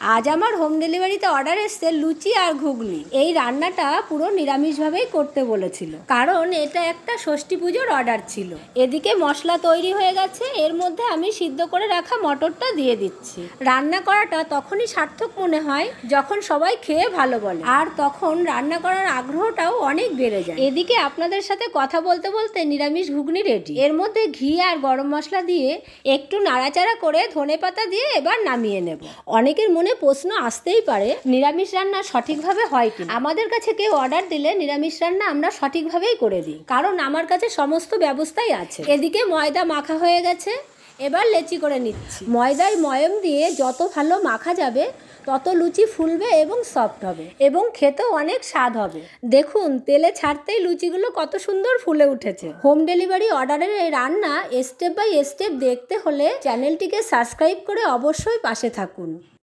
আজ আমার হোম ডেলিভারিতে অর্ডার এসছে লুচি আর ঘুগনি। এই রান্নাটা পুরো নিরামিষভাবেই করতে বলেছিল। কারণ এটা একটা ষষ্ঠী পুজোর অর্ডার ছিল। এদিকে মশলা তৈরি হয়ে গেছে, এর মধ্যে আমি সিদ্ধ করে রাখা মটরটা দিয়ে দিচ্ছি। রান্না করাটা তখনই সার্থক মনে হয়, যখন সবাই খেয়ে ভালো বলে। আর তখন রান্না করার আগ্রহটাও অনেক বেড়ে যায়। এদিকে আপনাদের সাথে কথা বলতে বলতে নিরামিষ ঘুগনি রেডি এর মধ্যে ঘি আর গরম মশলা দিয়ে একটু নাড়াচাড়া করে ধনে পাতা দিয়ে এবার নামিয়ে নেব। অনেকের মনে প্রশ্ন আসতেই পারে, নিরামিষ রান্না সঠিকভাবে হয় কি আমাদের কাছে কেউ অর্ডার দিলে নিরামিষ রান্না আমরা সঠিকভাবেই করে দিই। কারণ আমার কাছে সমস্ত ব্যবস্থাই আছে। এদিকে ময়দা মাখা হয়ে গেছে, এবার লেচি করে নিচ্ছি। ময়দায় ময়ম দিয়ে যত ভালো মাখা যাবে, তত লুচি ফুলবে এবং সফট হবে এবং খেতেও অনেক স্বাদ হবে। দেখুন, তেলে ছাড়তেই লুচিগুলো কত সুন্দর ফুলে উঠেছে। হোম ডেলিভারি অর্ডারের এই রান্না স্টেপ বাই স্টেপ দেখতে হলে চ্যানেলটিকে সাবস্ক্রাইব করে অবশ্যই পাশে থাকুন।